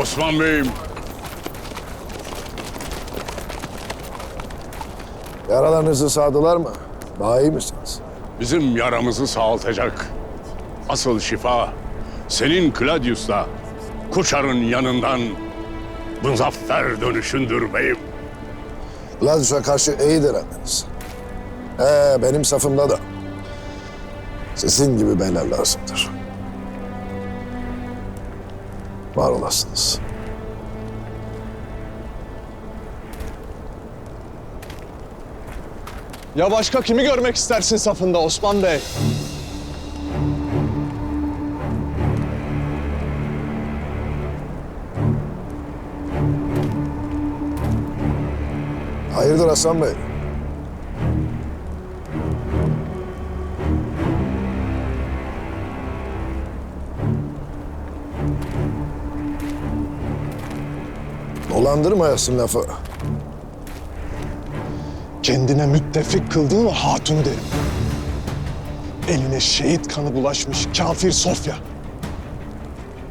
Osman Bey'im. Yaralarınızı sağdılar mı? Daha iyi misiniz? Bizim yaramızı sağaltacak. Asıl şifa senin Claudius'la Kuşar'ın yanından muzaffer dönüşündür beyim. Gladius'a karşı iyi direndiniz. Ee, benim safımda da sizin gibi beyler lazımdır. Var olasınız. Ya başka kimi görmek istersin safında Osman Bey? Hayırdır Hasan Bey? Dolandırmayasın lafı. Kendine müttefik kıldığın o hatun derim. Eline şehit kanı bulaşmış kafir Sofya.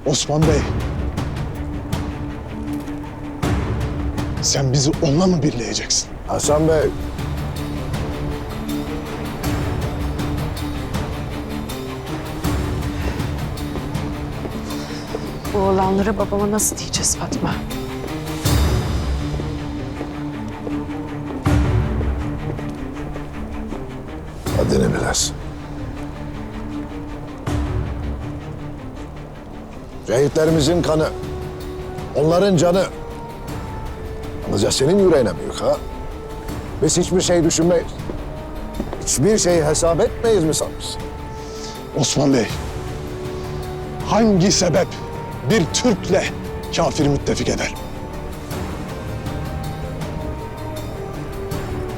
Osman Bey. Sen bizi onunla mı birleyeceksin? Hasan Bey, Bu olanları babama nasıl diyeceğiz Fatma? Haddini bilersin. Şehitlerimizin kanı, onların canı. Yalnızca senin yüreğine büyük ha. Biz hiçbir şey düşünmeyiz. Hiçbir şeyi hesap etmeyiz mi sanırsın? Osman Bey. Hangi sebep bir Türk'le kafir müttefik eder?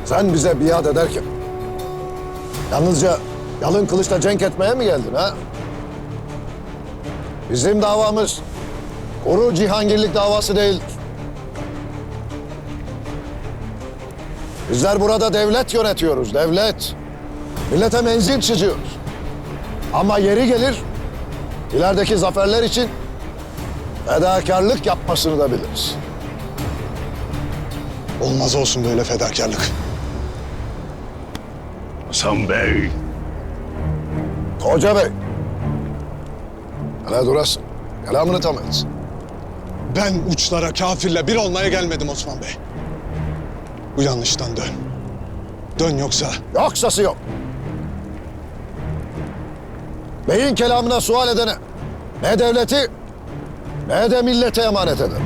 Sen bize biat ederken yalnızca yalın kılıçla cenk etmeye mi geldin ha? Bizim davamız kuru cihangirlik davası değildir. Bizler burada devlet yönetiyoruz, devlet. Millete menzil çiziyoruz. Ama yeri gelir, ilerideki zaferler için fedakarlık yapmasını da biliriz. Olmaz olsun böyle fedakarlık. Hasan Bey, Hoca Bey. Hele durasın. Kelamını tam et. Ben uçlara kafirle bir olmaya gelmedim Osman Bey. Bu yanlıştan dön. Dön yoksa Yoksası yok. Beyin kelamına sual edene ne devleti ne de millete emanet eder.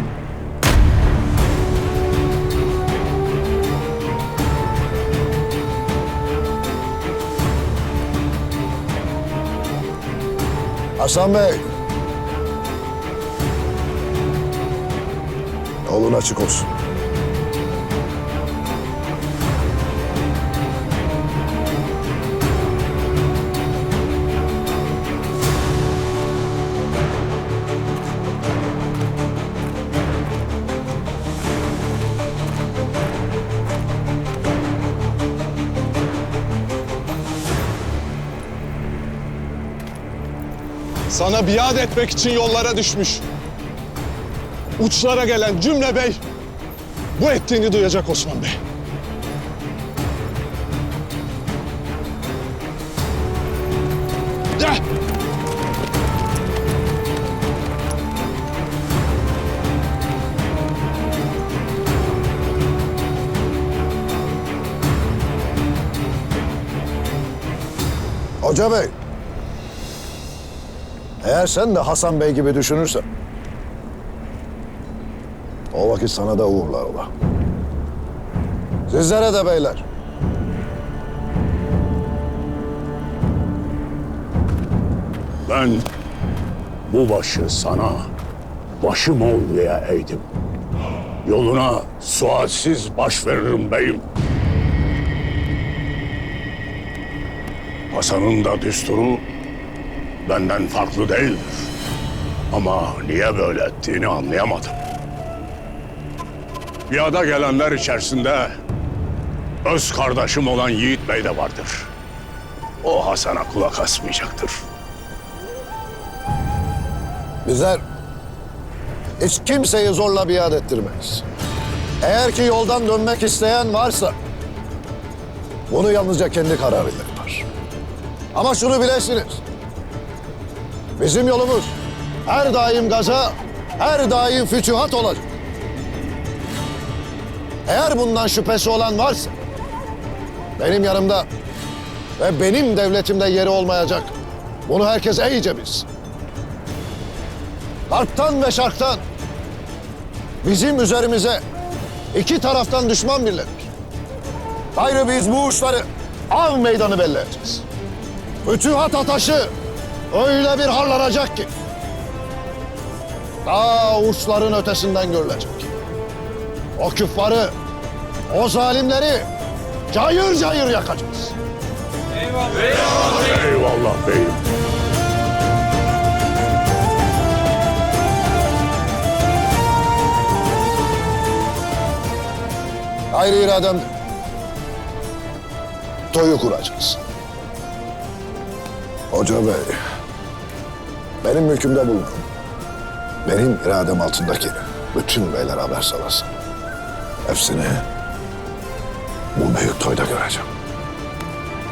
Hasan Bey. Yolun açık olsun. Sana biat etmek için yollara düşmüş. Uçlara gelen cümle bey bu ettiğini duyacak Osman Bey. Gel. Hoca Bey. Eğer sen de Hasan Bey gibi düşünürsen... ...o vakit sana da uğurlar ola. Sizlere de beyler. ben bu başı sana başım ol diye eğdim. Yoluna sualsiz baş veririm beyim. Hasan'ın da düsturu benden farklı değildir. Ama niye böyle ettiğini anlayamadım. Piyada gelenler içerisinde öz kardeşim olan Yiğit Bey de vardır. O Hasan'a kulak asmayacaktır. Bizler hiç kimseyi zorla biat ettirmeyiz. Eğer ki yoldan dönmek isteyen varsa bunu yalnızca kendi kararıyla yapar. Ama şunu bilesiniz. Bizim yolumuz her daim gaza, her daim fütühat olacak. Eğer bundan şüphesi olan varsa benim yanımda ve benim devletimde yeri olmayacak. Bunu herkes iyice bilsin. Harptan ve şarktan bizim üzerimize iki taraftan düşman birlenir. Gayrı biz bu uçları av meydanı belli edeceğiz. Fütühat ataşı öyle bir harlanacak ki daha uçların ötesinden görülecek. O küffarı, o zalimleri cayır cayır yakacağız. Eyvallah beyim. Ayrı iradem toyu kuracağız. Hoca Bey, benim mülkümde bulunan, benim iradem altındaki bütün beyler haber salasın. Hepsini bu büyük toyda göreceğim.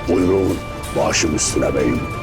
Buyurun başım üstüne beyim.